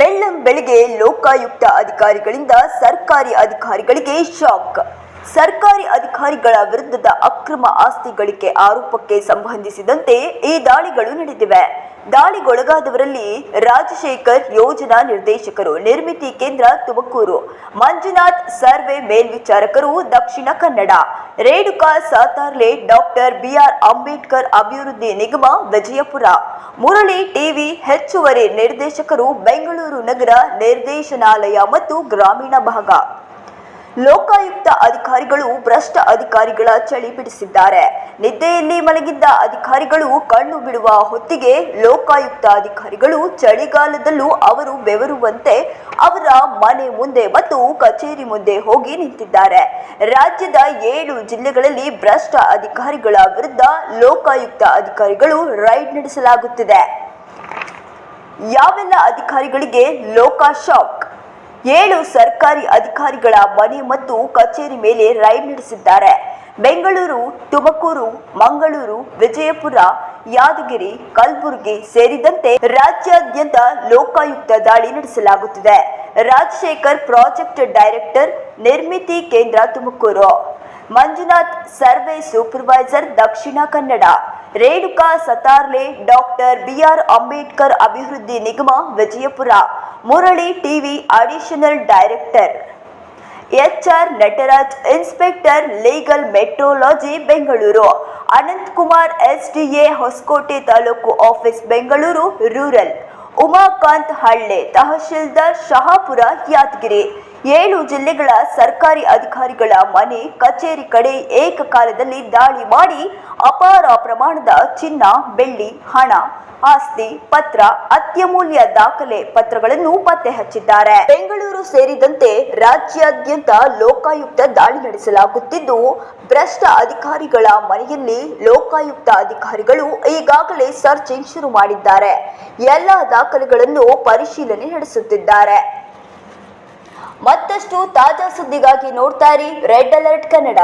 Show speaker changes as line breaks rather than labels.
ಬೆಳ್ಳಂ ಬೆಳಿಗ್ಗೆ ಲೋಕಾಯುಕ್ತ ಅಧಿಕಾರಿಗಳಿಂದ ಸರ್ಕಾರಿ ಅಧಿಕಾರಿಗಳಿಗೆ ಶಾಕ್. ಸರ್ಕಾರಿ ಅಧಿಕಾರಿಗಳ ವಿರುದ್ಧದ ಅಕ್ರಮ ಆಸ್ತಿ ಗಳಿಕೆ ಆರೋಪಕ್ಕೆ ಸಂಬಂಧಿಸಿದಂತೆ ಈ ದಾಳಿಗಳು ನಡೆದಿವೆ. ದಾಳಿಗೊಳಗಾದವರಲ್ಲಿ ರಾಜಶೇಖರ್ ಯೋಜನಾ ನಿರ್ದೇಶಕರು, ನಿರ್ಮಿತಿ ಕೇಂದ್ರ ತುಮಕೂರು, ಮಂಜುನಾಥ್ ಸರ್ವೆ ಮೇಲ್ವಿಚಾರಕರು, ದಕ್ಷಿಣ ಕನ್ನಡ, ರೇಣುಕಾ ಸಾತಾರ್ಲೆ, ಡಾಕ್ಟರ್ ಬಿಆರ್ ಅಂಬೇಡ್ಕರ್ ಅಭಿವೃದ್ಧಿ ನಿಗಮ, ವಿಜಯಪುರ, ಮುರಳಿ ಟಿವಿ ಹೆಚ್ಚುವರಿ ನಿರ್ದೇಶಕರು, ಬೆಂಗಳೂರು ನಗರ ನಿರ್ದೇಶನಾಲಯ ಮತ್ತು ಗ್ರಾಮೀಣ ಭಾಗ. ಲೋಕಾಯುಕ್ತ ಅಧಿಕಾರಿಗಳು ಭ್ರಷ್ಟ ಅಧಿಕಾರಿಗಳ ಚಳಿ ಬಿಡಿಸಿದ್ದಾರೆ. ನಿದ್ದೆಯಲ್ಲಿ ಮಲಗಿದ್ದ ಅಧಿಕಾರಿಗಳು ಕಣ್ಣು ಬಿಡುವ ಹೊತ್ತಿಗೆ ಲೋಕಾಯುಕ್ತ ಅಧಿಕಾರಿಗಳು ಚಳಿಗಾಲದಲ್ಲೂ ಅವರು ಬೆವರುವಂತೆ ಅವರ ಮನೆ ಮುಂದೆ ಮತ್ತು ಕಚೇರಿ ಮುಂದೆ ಹೋಗಿ ನಿಂತಿದ್ದಾರೆ. ರಾಜ್ಯದ ಏಳು ಜಿಲ್ಲೆಗಳಲ್ಲಿ ಭ್ರಷ್ಟ ಅಧಿಕಾರಿಗಳ ವಿರುದ್ಧ ಲೋಕಾಯುಕ್ತ ಅಧಿಕಾರಿಗಳು ರೈಡ್ ನಡೆಸಲಾಗುತ್ತಿದೆ. ಯಾವೆಲ್ಲ ಅಧಿಕಾರಿಗಳಿಗೆ ಲೋಕ ಶಾಕ್ ಏಳು ಸರ್ಕಾರಿ ಅಧಿಕಾರಿಗಳ ಮನೆ ಮತ್ತು ಕಚೇರಿ ಮೇಲೆ ರೈಡ್ ನಡೆಸಿದ್ದಾರೆ. ಬೆಂಗಳೂರು, ತುಮಕೂರು, ಮಂಗಳೂರು, ವಿಜಯಪುರ, ಯಾದಗಿರಿ, ಕಲಬುರಗಿ ಸೇರಿದಂತೆ ರಾಜ್ಯಾದ್ಯಂತ ಲೋಕಾಯುಕ್ತ ದಾಳಿ ನಡೆಸಲಾಗುತ್ತಿದೆ. ರಾಜಶೇಖರ್ ಪ್ರಾಜೆಕ್ಟ್ ಡೈರೆಕ್ಟರ್, ನಿರ್ಮಿತಿ ಕೇಂದ್ರ Tumakuru. Manjunath survey supervisor, Dakshina Kannada. Renuka Satarle, doctor BR Ambedkar ಅಭಿವೃದ್ಧಿ ನಿಗಮ, Vijayapura. Murali TV additional director. HR Nataraj, inspector legal metrology, Bengaluru. Ananthkumar, SDA Hosakote taluk office, Bengaluru rural. Umakanth Halle, tahsildar, Shahapura Yadagiri. ಏಳು ಜಿಲ್ಲೆಗಳ ಸರ್ಕಾರಿ ಅಧಿಕಾರಿಗಳ ಮನೆ, ಕಚೇರಿ ಕಡೆ ಏಕಕಾಲದಲ್ಲಿ ದಾಳಿ ಮಾಡಿ ಅಪಾರ ಪ್ರಮಾಣದ ಚಿನ್ನ, ಬೆಳ್ಳಿ, ಹಣ, ಆಸ್ತಿ ಪತ್ರ, ಅತ್ಯಮೂಲ್ಯ ದಾಖಲೆ ಪತ್ರಗಳನ್ನು ಪತ್ತೆ ಹಚ್ಚಿದ್ದಾರೆ. ಬೆಂಗಳೂರು ಸೇರಿದಂತೆ ರಾಜ್ಯಾದ್ಯಂತ ಲೋಕಾಯುಕ್ತ ದಾಳಿ ನಡೆಸಲಾಗುತ್ತಿದ್ದು, ಭ್ರಷ್ಟ ಅಧಿಕಾರಿಗಳ ಮನೆಯಲ್ಲಿ ಲೋಕಾಯುಕ್ತ ಅಧಿಕಾರಿಗಳು ಈಗಾಗಲೇ ಸರ್ಚಿಂಗ್ ಶುರು ಮಾಡಿದ್ದಾರೆ. ಎಲ್ಲ ದಾಖಲೆಗಳನ್ನು ಪರಿಶೀಲನೆ ನಡೆಸುತ್ತಿದ್ದಾರೆ. ಮತ್ತಷ್ಟು ತಾಜಾ ಸುದ್ದಿಗಾಗಿ ನೋಡ್ತಾ ರೆಡ್ ಅಲರ್ಟ್ ಕನ್ನಡ